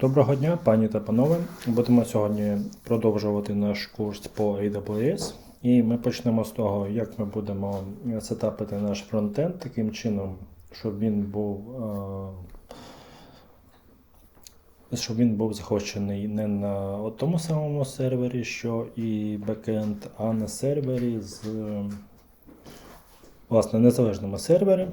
Доброго дня, пані та панове. Будемо сьогодні продовжувати наш курс по AWS. І ми почнемо з того, як ми будемо сетапити наш фронтенд таким чином, щоб він був, е, щоб він був захочений не на тому самому сервері, що і бекенд, а на сервері з власне незалежному сервері.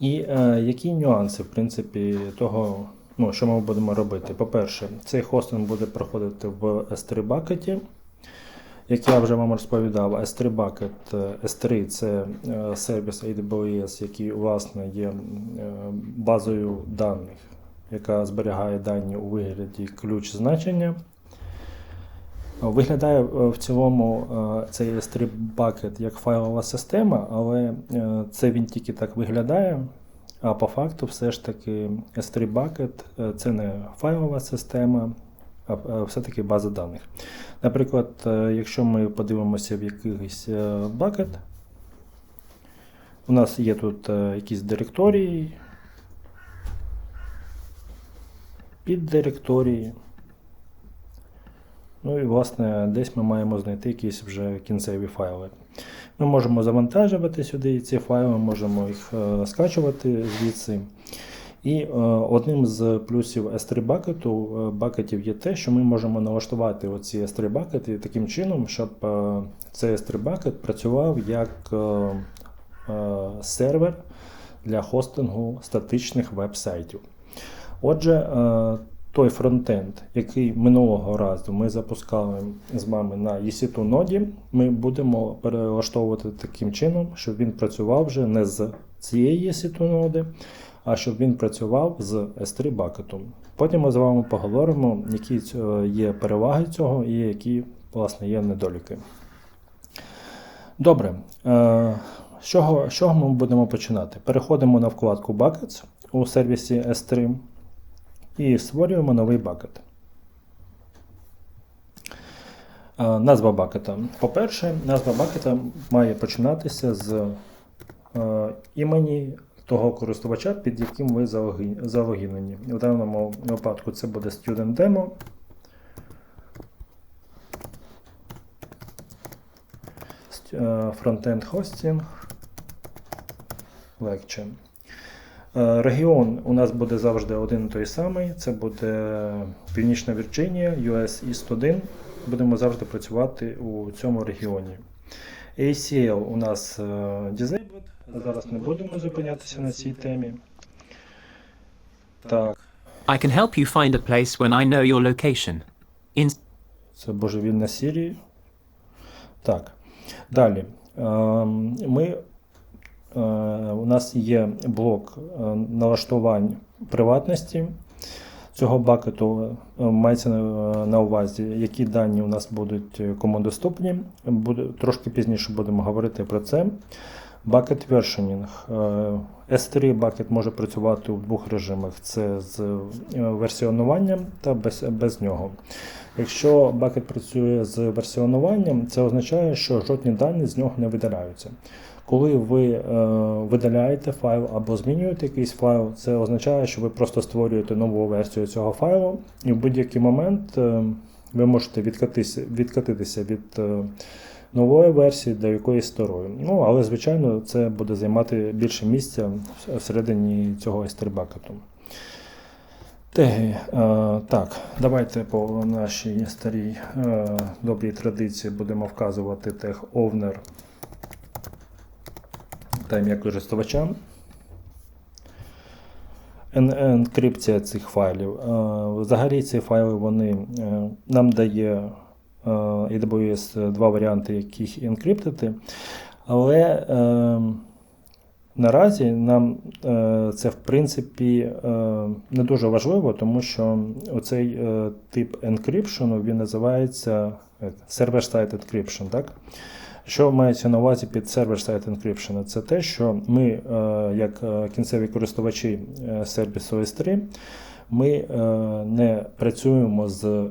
І е, які нюанси, в принципі, того, ну, що ми будемо робити? По-перше, цей хостинг буде проходити в S3 бакеті. Як я вже вам розповідав, S3 Bucket, е, S3 це е, сервіс AWS, який власне є е, базою даних, яка зберігає дані у вигляді ключ значення. Виглядає е, в цілому цей S3 Bucket як файлова система, але це він тільки так виглядає. А по факту, все ж таки, S3 Bucket е, це не файлова система, а е, все-таки база даних. Наприклад, е, якщо ми подивимося в якийсь бакет, у нас є тут якісь директорії, піддиректорії. Ну і, власне, десь ми маємо знайти якісь вже кінцеві файли. Ми можемо завантажувати сюди ці файли, можемо їх е, скачувати звідси. І е, одним з плюсів S3 бакету, бакетів є те, що ми можемо налаштувати оці S3 бакети таким чином, щоб е, цей S3 бакет працював як сервер для хостингу статичних веб-сайтів. Отже, той фронтенд, який минулого разу ми запускали з вами на EC2 ноді, ми будемо перелаштовувати таким чином, щоб він працював вже не з цієї EC2 ноди, а щоб він працював з S3 бакетом. Потім ми з вами поговоримо, які є переваги цього і які власне є недоліки. Добре. е, З чого, з чого ми будемо починати? Переходимо на вкладку Buckets у сервісі S3 і створюємо новий бакет. Назва бакета. По-перше, назва бакета має починатися з е, імені того користувача, під яким ви залогінені. В даному випадку це буде Student Demo. Е, Frontend Hosting Lecture. Е, Регіон у нас буде завжди один і той самий. Це буде Північна Вірджинія, US East 1. Будемо завжди працювати у цьому регіоні. ACL у нас е, Disabled. Зараз не будемо зупинятися на цій темі. Так, I can help you find a place when I know your location. In це божевільна Сірія. Так. Далі. Ем, Ми, у нас є блок е, налаштувань приватності цього бакету. Е, Мається на увазі, які дані у нас будуть е, кому доступні. Трошки пізніше будемо говорити про це. Versioning. Е, S3 Bucket може працювати у двох режимах: це з е, версіонуванням та без, без нього. Якщо Bucket працює з версіонуванням, це означає, що жодні дані з нього не видаляються. Коли ви е, видаляєте файл або змінюєте якийсь файл, це означає, що ви просто створюєте нову версію цього файлу, і в будь-який момент е, ви можете відкатися, відкатитися від е, нової версії до якоїсь старої. Ну, але, звичайно, це буде займати більше місця всередині цього S3 бакету. Теги. Е, так, давайте по нашій старій е, добрій традиції будемо вказувати тег та ім'я користувача. Ен- Енкрипція цих файлів. Е, Взагалі ці файли вони е, нам дає е, AWS два варіанти, яких енкриптити. Але е, наразі нам е, це в принципі е, не дуже важливо, тому що оцей е, тип енкрипшену він називається е, server-side encryption. Так? Що мається на увазі під server-side encryption? Це те, що ми, е, як е, кінцеві користувачі е, сервісу S3, ми не працюємо з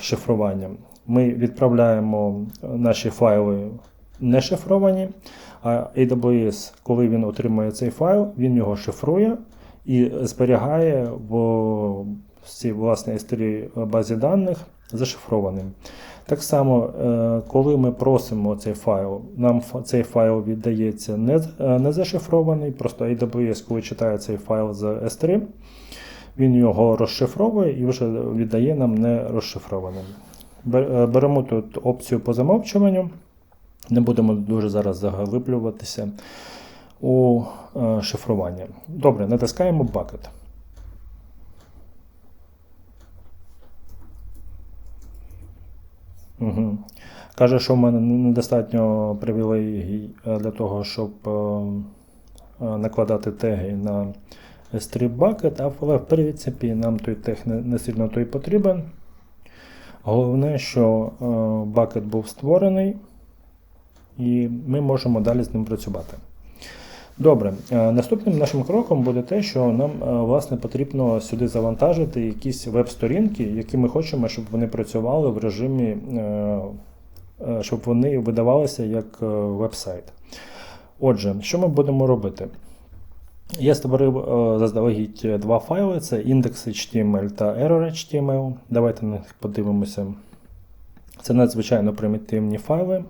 шифруванням. Ми відправляємо наші файли не шифровані, а AWS, коли він отримує цей файл, він його шифрує і зберігає в цій власній S3 базі даних зашифрованим. Так само, е, коли ми просимо цей файл, нам цей файл віддається не, е, зашифрований, просто AWS, коли читає цей файл з S3, він його розшифровує і вже віддає нам не розшифрованим. Е, Беремо тут опцію по замовчуванню. Не будемо дуже зараз заглиблюватися у шифрування. Добре, натискаємо Bucket. Угу. Каже, що в мене недостатньо привілегій е, для того, щоб е, е, накладати теги на S3 Bucket, але в принципі нам той тег не сильно той потрібен. Головне, що бакет був створений, і ми можемо далі з ним працювати. Добре, е, наступним нашим кроком буде те, що нам е, власне потрібно сюди завантажити якісь веб-сторінки, які ми хочемо, щоб вони працювали в режимі, е, щоб вони видавалися як веб-сайт. Отже, що ми будемо робити? Я створив заздалегідь два файли: це index.html та error.html. Давайте на них подивимося. Це надзвичайно примітивні файли.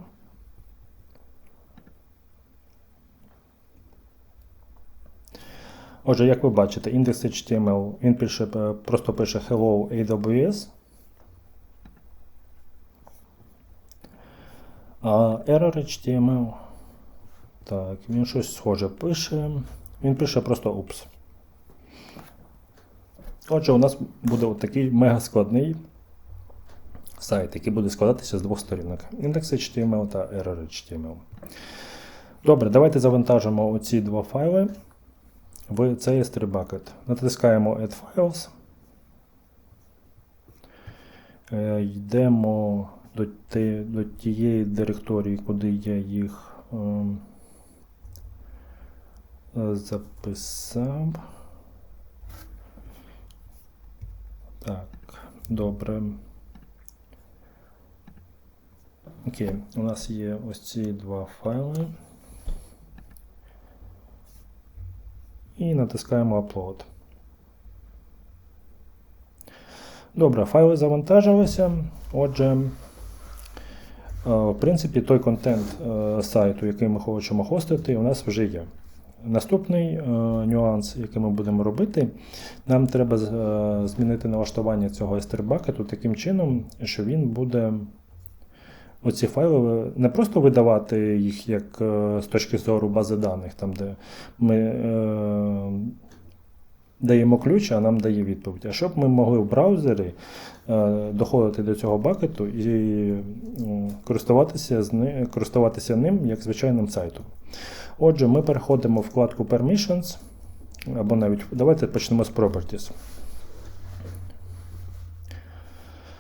Отже, як ви бачите, index.html він пише, е, просто пише Hello AWS. А error.html. Так, він щось схоже пише. Він пише просто упс. Отже, у нас буде такий мега складний сайт, який буде складатися з двох сторінок: index.html та error.html. Добре, давайте завантажимо оці два файли в цей S3 bucket. Натискаємо Add Files. Е, Йдемо до, до тієї директорії, куди я їх ем, записав. Так, добре. Окей, у нас є ось ці два файли. І натискаємо Upload. Добре, файли завантажилися. Отже, е, в принципі, той контент е, сайту, який ми хочемо хостити, у нас вже є. Наступний е, нюанс, який ми будемо робити, нам треба змінити налаштування цього S3 бакету таким чином, що він буде оці файли не просто видавати їх як е, з точки зору бази даних, там, де ми е, даємо ключ, а нам дає відповідь. А щоб ми могли в браузері е, доходити до цього бакету і м, користуватися, з ни- користуватися ним як звичайним сайтом. Отже, ми переходимо в вкладку Permissions, або навіть давайте почнемо з Properties.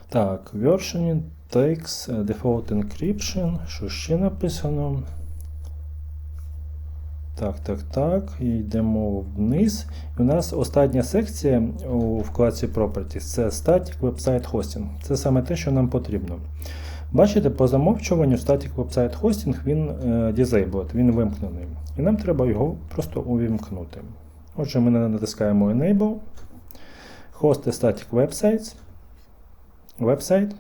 Так, versioning, takes, е, default encryption, що ще написано. Так, так, так. І йдемо вниз. І у нас остання секція у вкладці Properties це Static Website Hosting. Це саме те, що нам потрібно. Бачите, по замовчуванню Static Website Hosting він е, disabled, він вимкнений. І нам треба його просто увімкнути. Отже, ми натискаємо Enable, Host Static Websites. Вебсайт.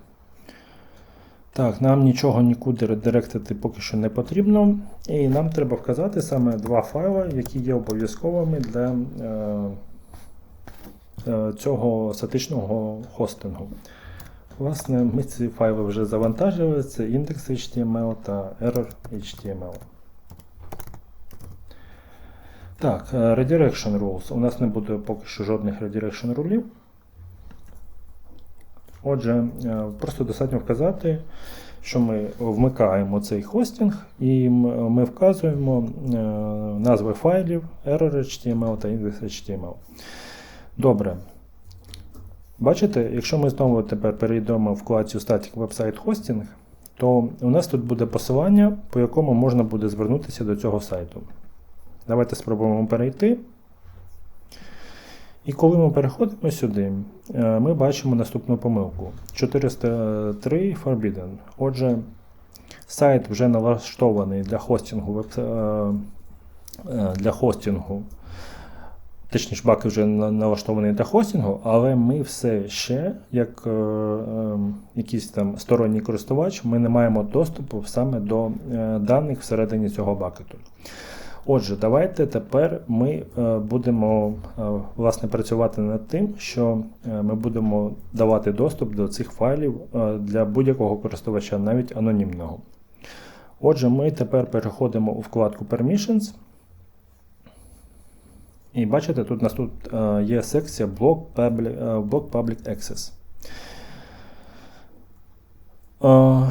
Так, нам нічого нікуди редиректити поки що не потрібно. І нам треба вказати саме два файли, які є обов'язковими для е, е, цього статичного хостингу. Власне, ми ці файли вже завантажили, це index.html та error.html. Так, е, redirection rules. У нас не буде поки що жодних redirection рулів. Отже, е, просто достатньо вказати, що ми вмикаємо цей хостинг і ми вказуємо е, назви файлів error.html та index.html. Добре. Бачите, якщо ми знову тепер перейдемо в вкладці Static Website Hosting, то у нас тут буде посилання, по якому можна буде звернутися до цього сайту. Давайте спробуємо перейти. І коли ми переходимо сюди, е, ми бачимо наступну помилку. 403 Forbidden. Отже, сайт вже налаштований для хостингу, е, е, для хостингу точніше, баки вже на- налаштовані для хостингу, але ми все ще, як е, якийсь там сторонній користувач, ми не маємо доступу саме до е, даних всередині цього бакету. Отже, давайте тепер ми е, будемо е, власне працювати над тим, що е, ми будемо давати доступ до цих файлів для будь-якого користувача, навіть анонімного. Отже, ми тепер переходимо у вкладку Permissions. І бачите, тут у нас тут є секція Block Public, Block Public Access.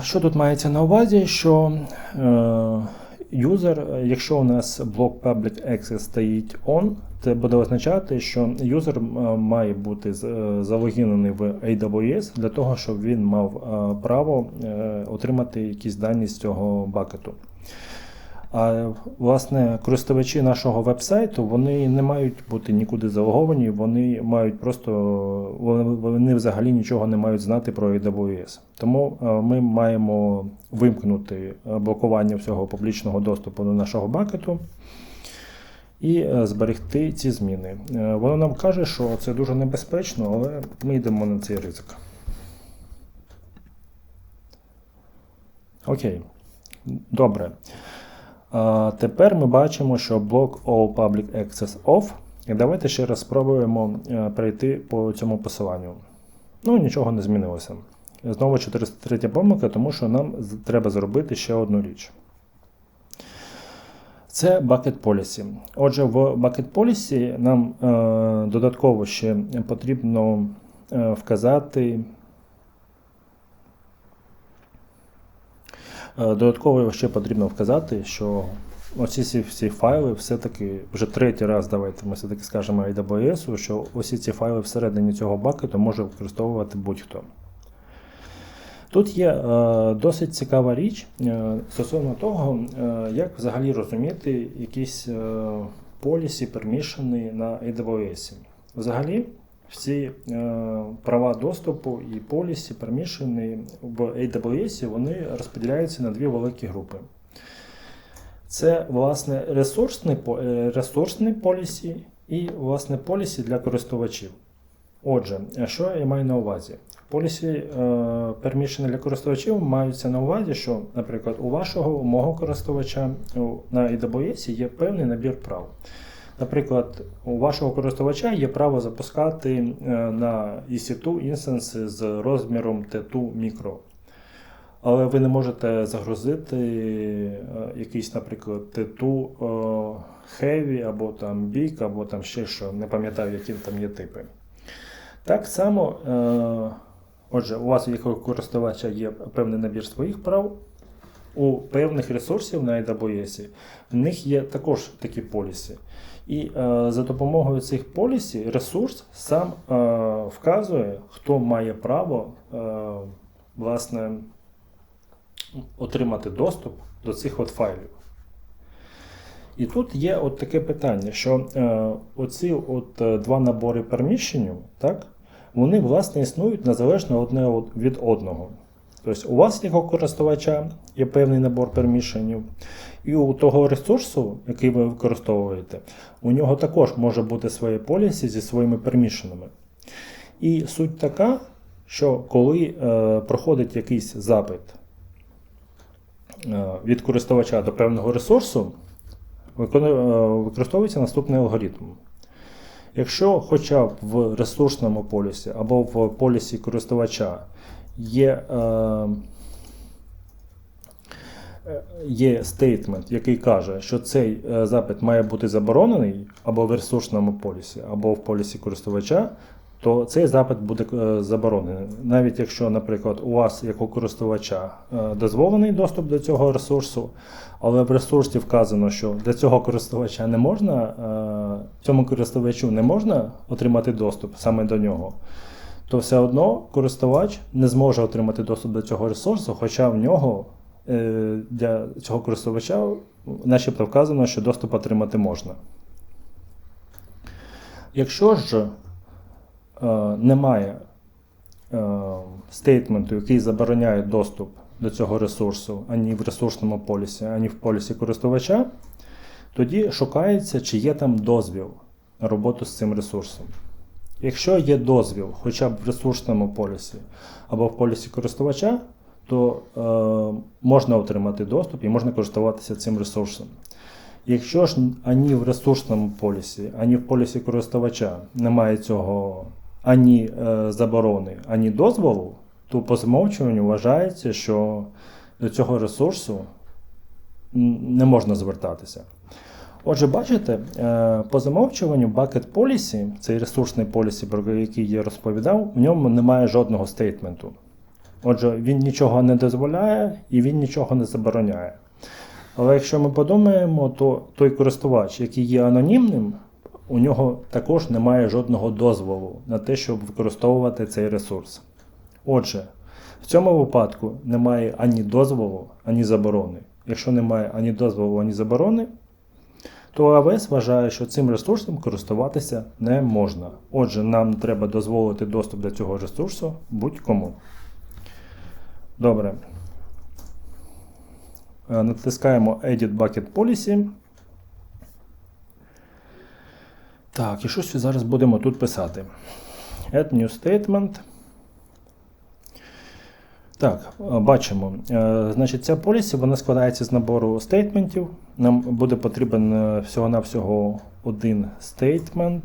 Що тут мається на увазі? Що юзер, е, якщо у нас блок Public Access стоїть on, це буде означати, що юзер е, має бути е, залогінений в AWS для того, щоб він мав право отримати якісь дані з цього бакету. А власне користувачі нашого вебсайту вони не мають бути нікуди залоговані, вони мають просто вони, взагалі нічого не мають знати про AWS. Тому е, ми маємо вимкнути е, блокування всього публічного доступу до нашого бакету і е, зберегти ці зміни. Воно нам каже, що це дуже небезпечно, але ми йдемо на цей ризик. Окей. Добре. Тепер ми бачимо, що блок All Public Access Off. І давайте ще раз спробуємо е, перейти по цьому посиланню. Ну, нічого не змінилося. Знову 403 помилка, тому що нам треба зробити ще одну річ. Це Bucket Policy. Отже, в Bucket Policy нам е, додатково ще потрібно е, вказати. Додатково ще потрібно вказати, що оці всі, файли все-таки вже третій раз давайте ми все-таки скажемо AWS, що усі ці файли всередині цього бакету може використовувати будь-хто. Тут є е, досить цікава річ е, стосовно того, е, як взагалі розуміти якісь е, полісі, пермішени на AWS. Взагалі, всі е, права доступу і полісі, пермішени в AWS вони розподіляються на дві великі групи. Це, власне, ресурсний, по- е, ресурсний полісі і, власне, полісі для користувачів. Отже, що я маю на увазі? Полісі е, пермішени для користувачів маються на увазі, що, наприклад, у вашого у мого користувача на AWS є певний набір прав. Наприклад, у вашого користувача є право запускати е, на EC2 інстанси з розміром T2 мікро. Але ви не можете загрузити е, якийсь, наприклад, T2 е, Heavy або там Big, або там ще що, не пам'ятаю, які там є типи. Так само, отже, у вас, як у користувача, є певний набір своїх прав. У певних ресурсів на AWS в них є також такі поліси. І е, за допомогою цих полісів ресурс сам е, вказує, хто має право е, власне, отримати доступ до цих от файлів. І тут є от таке питання, що е, оці от е, два набори перміщенів, так, вони власне існують незалежно одне від одного. Тобто у вас, як у користувача, є певний набор перміщенів, і у того ресурсу, який ви використовуєте, у нього також може бути своє полісі зі своїми перміщенами. І суть така, що коли е, проходить якийсь запит е, від користувача до певного ресурсу, е, використовується наступний алгоритм. Якщо хоча б в ресурсному полісі або в полісі користувача є, е, є стейтмент, який каже, що цей е, запит має бути заборонений або в ресурсному полісі, або в полісі користувача, то цей запит буде е, заборонений. Навіть якщо, наприклад, у вас, як у користувача, дозволений доступ до цього ресурсу, але в ресурсі вказано, що для цього користувача не можна, цьому користувачу не можна отримати доступ саме до нього, то все одно користувач не зможе отримати доступ до цього ресурсу, хоча в нього е, для цього користувача начебто вказано, що доступ отримати можна. Якщо ж е, немає е, стейтменту, який забороняє доступ до цього ресурсу ані в ресурсному полісі, ані в полісі користувача, тоді шукається, чи є там дозвіл на роботу з цим ресурсом. Якщо є дозвіл, хоча б в ресурсному полісі або в полісі користувача, то е, можна отримати доступ і можна користуватися цим ресурсом. Якщо ж ані в ресурсному полісі, ані в полісі користувача немає цього ані е, заборони, ані дозволу, то по замовчуванню вважається, що до цього ресурсу не можна звертатися. Отже, бачите, е, по замовчуванню Bucket Policy, цей ресурсний полісі, про який я розповідав, в ньому немає жодного стейтменту. Отже, він нічого не дозволяє і він нічого не забороняє. Але якщо ми подумаємо, то той користувач, який є анонімним, у нього також немає жодного дозволу на те, щоб використовувати цей ресурс. Отже, в цьому випадку немає ані дозволу, ані заборони. Якщо немає ані дозволу, ані заборони, то АВС вважає, що цим ресурсом користуватися не можна. Отже, нам треба дозволити доступ до цього ресурсу будь-кому. Добре. Е, Натискаємо Edit Bucket Policy. Так, і щось зараз будемо тут писати. Add new statement. Так, е, бачимо. Е, Значить, ця полісі вона складається з набору стейтментів. Нам буде потрібен е, всього-навсього один стейтмент.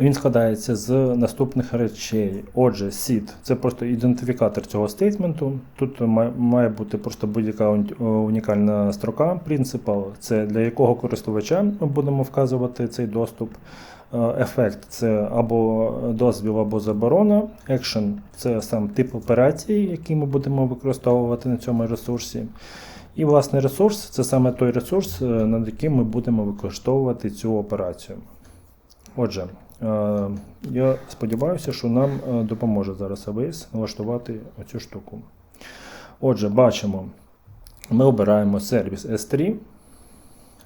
Він складається з наступних речей. Отже, seed – це просто ідентифікатор цього стейтменту. Тут має бути просто будь-яка унікальна строка principal, це для якого користувача ми будемо вказувати цей доступ. Е, Ефект це або дозвіл, або заборона. Action – це сам тип операції, який ми будемо використовувати на цьому ресурсі. І власне ресурс це саме той ресурс, е, над яким ми будемо використовувати цю операцію. Отже, е, я сподіваюся, що нам допоможе зараз AWS налаштувати цю штуку. Отже, бачимо, ми обираємо сервіс S3,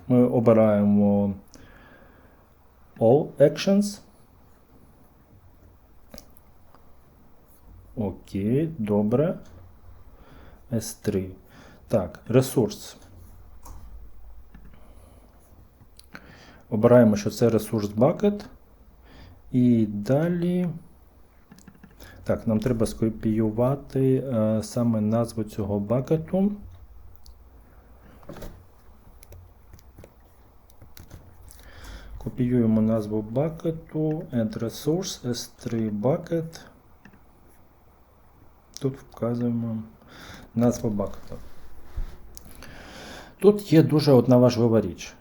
ми обираємо All Actions. Окей, добре. S3. Так, ресурс. Обираємо, що це ресурс bucket. І далі. Так, нам треба скопіювати е, саме назву цього бакету. Копіюємо назву бакету, add resource, S3 bucket. Тут вказуємо назву бакета. Тут є дуже одна важлива річ,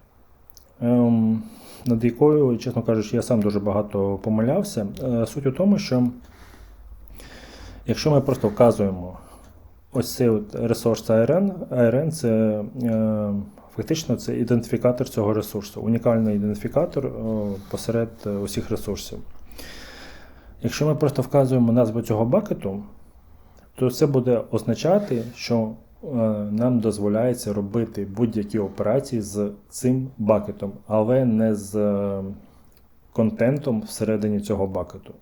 ем, над якою, чесно кажучи, я сам дуже багато помилявся. Е, Суть у тому, що якщо ми просто вказуємо ось цей от ресурс ARN, ARN це е, фактично це ідентифікатор цього ресурсу, унікальний ідентифікатор е, посеред е, усіх ресурсів. Якщо ми просто вказуємо назву цього бакету, то це буде означати, що е, нам дозволяється робити будь-які операції з цим бакетом, але не з контентом всередині цього бакету.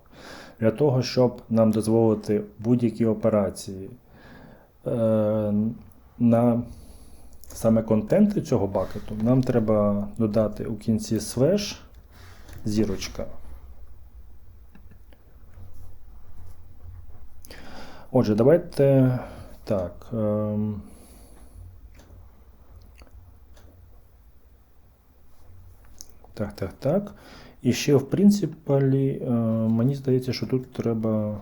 Для того, щоб нам дозволити будь-які операції на саме контенти цього бакету, нам треба додати у кінці слеш зірочка. Отже, давайте так. Ем... Так, так, так. І ще, в принципі, е, мені здається, що тут треба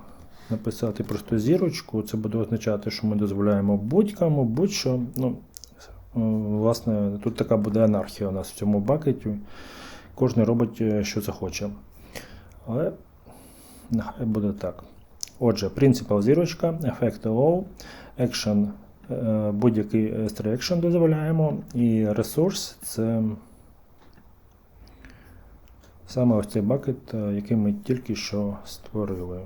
написати просто зірочку. Це буде означати, що ми дозволяємо будь-кому, будь-що. Ну, власне, тут така буде анархія у нас в цьому бакеті. Кожен робить, е, що захоче. Але нехай буде так. Отже, принципал зірочка, ефект low, action, будь-який S3 action дозволяємо, і ресурс це саме ось цей бакет, е, який ми тільки що створили.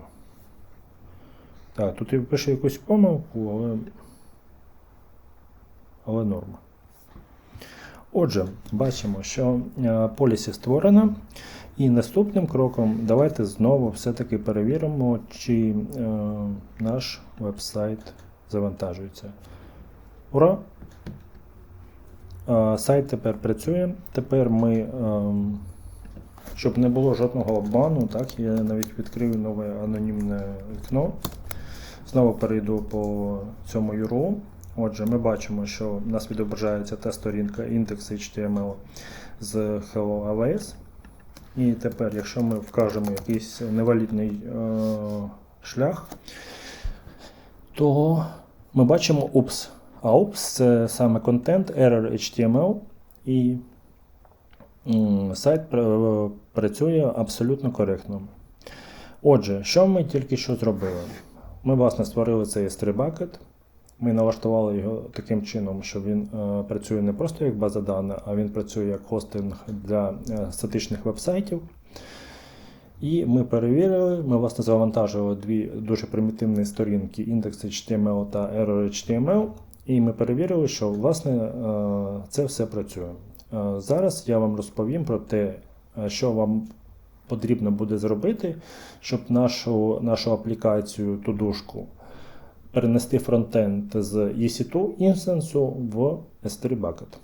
Так, тут я пишу якусь помилку, але, але норма. Отже, бачимо, що е, полісі створено. І наступним кроком давайте знову все-таки перевіримо, чи е, наш веб-сайт завантажується. Ура! Е, Сайт тепер працює. Тепер ми, ем, щоб не було жодного обману, так, я навіть відкрию нове анонімне вікно. Знову перейду по цьому URL. Отже, ми бачимо, що в нас відображається та сторінка index.html з Hello AWS. І тепер, якщо ми вкажемо якийсь невалідний е, шлях, то ми бачимо OOPS. А OOPS це саме контент, error HTML, і сайт працює абсолютно коректно. Отже, що ми тільки що зробили? Ми, власне, створили цей S3 bucket. Ми налаштували його таким чином, що він е, працює не просто як база даних, а він працює як хостинг для е, статичних вебсайтів. І ми перевірили, ми власне завантажили дві дуже примітивні сторінки index.html та error.html, і ми перевірили, що власне е, це все працює. Зараз я вам розповім про те, що вам потрібно буде зробити, щоб нашу, нашу аплікацію тудушку перенести фронтенд з EC2 інстансу в S3 bucket.